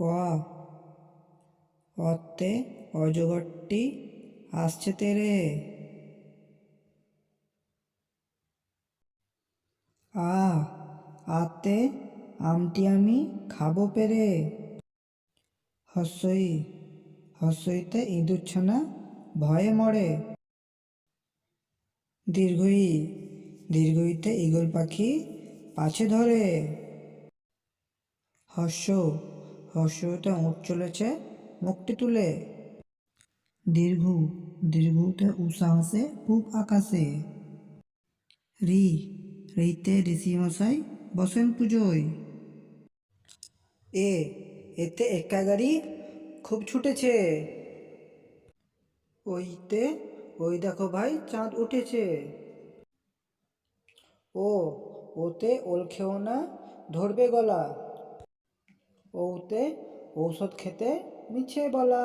অ অজগরটি আসছে তেরে। আ, আতে আমটি আমি খাব পেরে। হস্যই হস্যইতে ইঁদুর ছানা ভয়ে মরে। দীর্ঘই, দীর্ঘইতে ঈগল পাখি পাছে ধরে। হর্ষ হর্ষতে উঠ চলেছে, মুখটি তুলে। দীর্ঘ, দীর্ঘতে উষা হাসে পূব আকাশে। রি, রিতে ঋষি মশাই বসেন পুজোয়। এ, এতে একা গাড়ি খুব ছুটেছে। ওইতে, ওই দেখো ভাই, চাঁদ উঠেছে। ও, ওতে ওল খেও না, ধরবে গলা। ওতে ঔষধ খেতে মিছে বলা।